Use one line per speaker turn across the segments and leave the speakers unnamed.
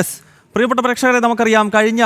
Yes പ്രിയപ്പെട്ട പ്രേക്ഷകരെ നമുക്കറിയാം കഴിഞ്ഞ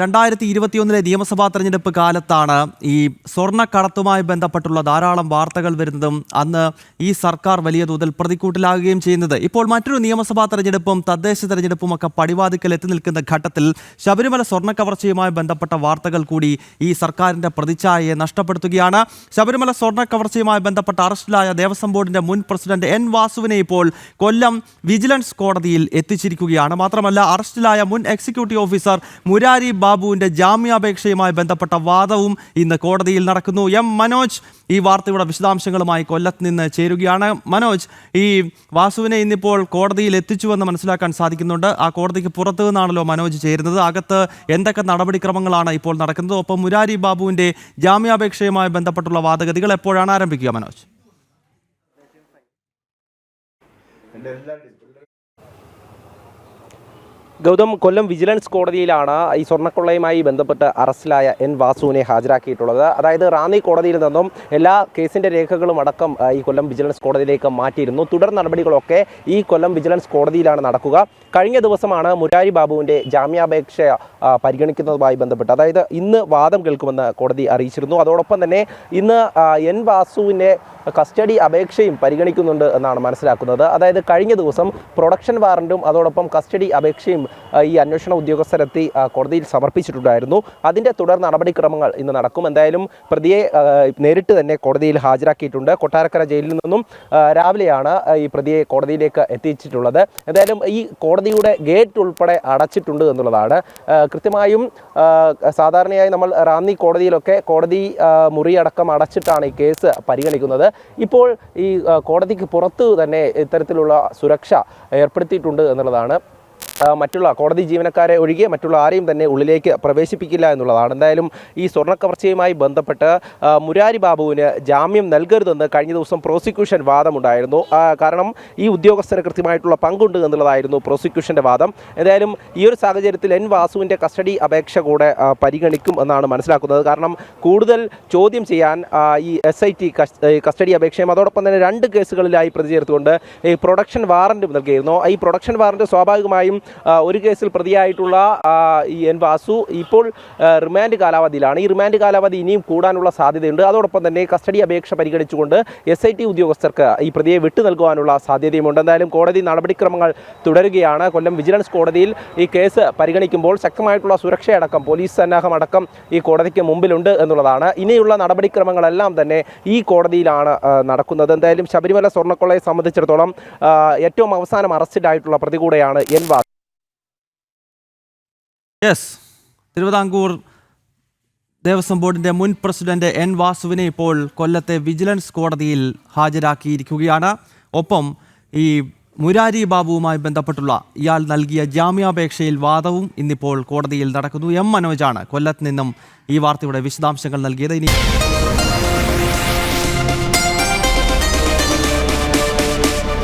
രണ്ടായിരത്തി ഇരുപത്തിയൊന്നിലെ നിയമസഭാ തെരഞ്ഞെടുപ്പ് കാലത്താണ് ഈ സ്വർണക്കടത്തുമായി ബന്ധപ്പെട്ടുള്ള ധാരാളം വാർത്തകൾ വരുന്നതും അന്ന് ഈ സർക്കാർ വലിയ തോതിൽ പ്രതിക്കൂട്ടിലാകുകയും ചെയ്യുന്നത്. ഇപ്പോൾ മറ്റൊരു നിയമസഭാ തെരഞ്ഞെടുപ്പും തദ്ദേശ തെരഞ്ഞെടുപ്പും ഒക്കെ പടിവാതിക്കൽ എത്തി നിൽക്കുന്ന ഘട്ടത്തിൽ ശബരിമല സ്വർണ കവർച്ചയുമായി ബന്ധപ്പെട്ട വാർത്തകൾ കൂടി ഈ സർക്കാരിന്റെ പ്രതിച്ഛായയെ നഷ്ടപ്പെടുത്തുകയാണ്. ശബരിമല സ്വർണ കവർച്ചയുമായി ബന്ധപ്പെട്ട അറസ്റ്റിലായ ദേവസ്വം ബോർഡിന്റെ മുൻ പ്രസിഡന്റ് എൻ വാസുവിനെ ഇപ്പോൾ കൊല്ലം വിജിലൻസ് കോടതിയിൽ എത്തിച്ചിരിക്കുകയാണ്. മാത്രമല്ല അറസ്റ്റിലായ മുൻ എക്സിക്യൂട്ടീവ് ഓഫീസർ മുരാരി ബാബുവിന്റെ ജാമ്യാപേക്ഷയുമായി ബന്ധപ്പെട്ട വാദവും ഇന്ന് കോടതിയിൽ നടക്കുന്നു. എം മനോജ് ഈ വാർത്തയുടെ വിശദാംശങ്ങളുമായി കൊല്ലത്ത് നിന്ന് ചേരുകയാണ്. മനോജ് ഈ വാസുവിനെ ഇന്നിപ്പോൾ കോടതിയിൽ എത്തിച്ചുവെന്ന് മനസ്സിലാക്കാൻ സാധിക്കുന്നുണ്ട്. ആ കോടതിക്ക് പുറത്തു നിന്നാണല്ലോ മനോജ് ചേരുന്നത്. അകത്ത് എന്തൊക്കെ നടപടിക്രമങ്ങളാണ് ഇപ്പോൾ നടക്കുന്നത്? ഒപ്പം മുരാരി ബാബുവിന്റെ ജാമ്യാപേക്ഷയുമായി ബന്ധപ്പെട്ടുള്ള വാദഗതികൾ എപ്പോഴാണ് ആരംഭിക്കുക മനോജ്?
ഗൗതം കൊല്ലം വിജിലൻസ് കോടതിയിലാണ് ഈ സ്വർണക്കൊള്ളയുമായി ബന്ധപ്പെട്ട് അറസ്റ്റിലായ എൻ വാസുവിനെ ഹാജരാക്കിയിട്ടുള്ളത്. അതായത് റാന്നി കോടതിയിൽ നിന്നും എല്ലാ കേസിന്റെ രേഖകളും അടക്കം ഈ കൊല്ലം വിജിലൻസ് കോടതിയിലേക്ക് മാറ്റിയിരുന്നു. തുടർ നടപടികളൊക്കെ ഈ കൊല്ലം വിജിലൻസ് കോടതിയിലാണ് നടക്കുക. കഴിഞ്ഞ ദിവസമാണ് മുരാരി ബാബുവിന്റെ ജാമ്യാപേക്ഷ പരിഗണിക്കുന്നതുമായി ബന്ധപ്പെട്ട് അതായത് ഇന്ന് വാദം കേൾക്കുമെന്ന് കോടതി അറിയിച്ചിരുന്നു. അതോടൊപ്പം തന്നെ ഇന്ന് എൻ വാസുവിന്റെ കസ്റ്റഡി അപേക്ഷയും പരിഗണിക്കുന്നുണ്ട് എന്നാണ് മനസ്സിലാക്കുന്നത്. അതായത് കഴിഞ്ഞ ദിവസം പ്രൊഡക്ഷൻ വാറന്റും അതോടൊപ്പം കസ്റ്റഡി അപേക്ഷയും ഈ അന്വേഷണ ഉദ്യോഗസ്ഥരെത്തി കോടതിയിൽ സമർപ്പിച്ചിട്ടുണ്ടായിരുന്നു. അതിന്റെ തുടർ നടപടിക്രമങ്ങൾ ഇന്ന് നടക്കും. എന്തായാലും പ്രതിയെ നേരിട്ട് തന്നെ കോടതിയിൽ ഹാജരാക്കിയിട്ടുണ്ട്. കൊട്ടാരക്കര ജയിലിൽ നിന്നും രാവിലെയാണ് ഈ പ്രതിയെ കോടതിയിലേക്ക് എത്തിച്ചിട്ടുള്ളത്. എന്തായാലും ഈ കോടതിയുടെ ഗേറ്റ് ഉൾപ്പെടെ അടച്ചിട്ടുണ്ട് എന്നുള്ളതാണ്. കൃത്യമായും സാധാരണയായി നമ്മൾ റാന്നി കോടതിയിലൊക്കെ കോടതി മുറി മുറിയടക്കം അടച്ചിട്ടാണ് ഈ കേസ് പരിഗണിക്കുന്നത്. ഇപ്പോൾ ഈ കോടതിക്ക് പുറത്ത് തന്നെ ഇത്തരത്തിലുള്ള സുരക്ഷ ഏർപ്പെടുത്തിയിട്ടുണ്ട് എന്നുള്ളതാണ്. മറ്റുള്ള കോടതി ജീവനക്കാരെ ഒഴികെ മറ്റുള്ള ആരെയും തന്നെ ഉള്ളിലേക്ക് പ്രവേശിപ്പിക്കില്ല എന്നുള്ളതാണ്. എന്തായാലും ഈ സ്വർണക്കവർച്ചയുമായി ബന്ധപ്പെട്ട് മുരാരി ബാബുവിന് ജാമ്യം നൽകരുതെന്ന് കഴിഞ്ഞ ദിവസം പ്രോസിക്യൂഷൻ വാദമുണ്ടായിരുന്നു. കാരണം ഈ ഉദ്യോഗസ്ഥന് കൃത്യമായിട്ടുള്ള പങ്കുണ്ട് എന്നുള്ളതായിരുന്നു പ്രോസിക്യൂഷന്റെ വാദം. എന്തായാലും ഈ ഒരു സാഹചര്യത്തിൽ എൻ വാസുവിന്റെ കസ്റ്റഡി അപേക്ഷ കൂടെ പരിഗണിക്കും എന്നാണ് മനസ്സിലാക്കുന്നത്. കാരണം കൂടുതൽ ചോദ്യം ചെയ്യാൻ ഈ എസ് ഐ ടി കസ്റ്റഡി അപേക്ഷയും അതോടൊപ്പം തന്നെ രണ്ട് കേസുകളിലായി പ്രതി ചേർത്തുകൊണ്ട് ഈ പ്രൊഡക്ഷൻ വാറന്റും നൽകിയിരുന്നു. ഈ പ്രൊഡക്ഷൻ വാറന്റ് സ്വാഭാവികമായും ഒരു കേസിൽ പ്രതിയായിട്ടുള്ള ഈ എൻ വാസു ഇപ്പോൾ റിമാൻഡ് കാലാവധിയിലാണ്. ഈ റിമാൻഡ് കാലാവധി ഇനിയും കൂടാനുള്ള സാധ്യതയുണ്ട്. അതോടൊപ്പം തന്നെ കസ്റ്റഡി അപേക്ഷ പരിഗണിച്ചുകൊണ്ട് എസ് ഐ ടി ഉദ്യോഗസ്ഥർക്ക് ഈ പ്രതിയെ വിട്ടു നൽകുവാനുള്ള സാധ്യതയുമുണ്ട്. എന്തായാലും കോടതി നടപടിക്രമങ്ങൾ തുടരുകയാണ്. കൊല്ലം വിജിലൻസ് കോടതിയിൽ ഈ കേസ് പരിഗണിക്കുമ്പോൾ ശക്തമായിട്ടുള്ള സുരക്ഷയടക്കം പോലീസ് സന്നാഹം അടക്കം ഈ കോടതിക്ക് മുമ്പിലുണ്ട് എന്നുള്ളതാണ്. ഇനിയുള്ള നടപടിക്രമങ്ങളെല്ലാം തന്നെ ഈ കോടതിയിലാണ് നടക്കുന്നത്. എന്തായാലും ശബരിമല സ്വർണക്കൊള്ളയെ സംബന്ധിച്ചിടത്തോളം ഏറ്റവും അവസാനം അറസ്റ്റിലായിട്ടുള്ള പ്രതി കൂടെയാണ് എൻ വാസ്.
യെസ് തിരുവിതാംകൂർ ദേവസ്വം ബോർഡിന്റെ മുൻ പ്രസിഡന്റ് എൻ വാസുവിനെ ഇപ്പോൾ കൊല്ലത്തെ വിജിലൻസ് കോടതിയിൽ ഹാജരാക്കിയിരിക്കുകയാണ്. ഒപ്പം ഈ മുരാരി ബാബുവുമായി ബന്ധപ്പെട്ടുള്ള ഇയാൾ നൽകിയ ജാമ്യാപേക്ഷയിൽ വാദവും ഇന്നിപ്പോൾ കോടതിയിൽ നടക്കുന്നു. എം മനോജാണ് കൊല്ലത്ത് നിന്നും ഈ വാർത്തയുടെ വിശദാംശങ്ങൾ നൽകിയത്. ഇനി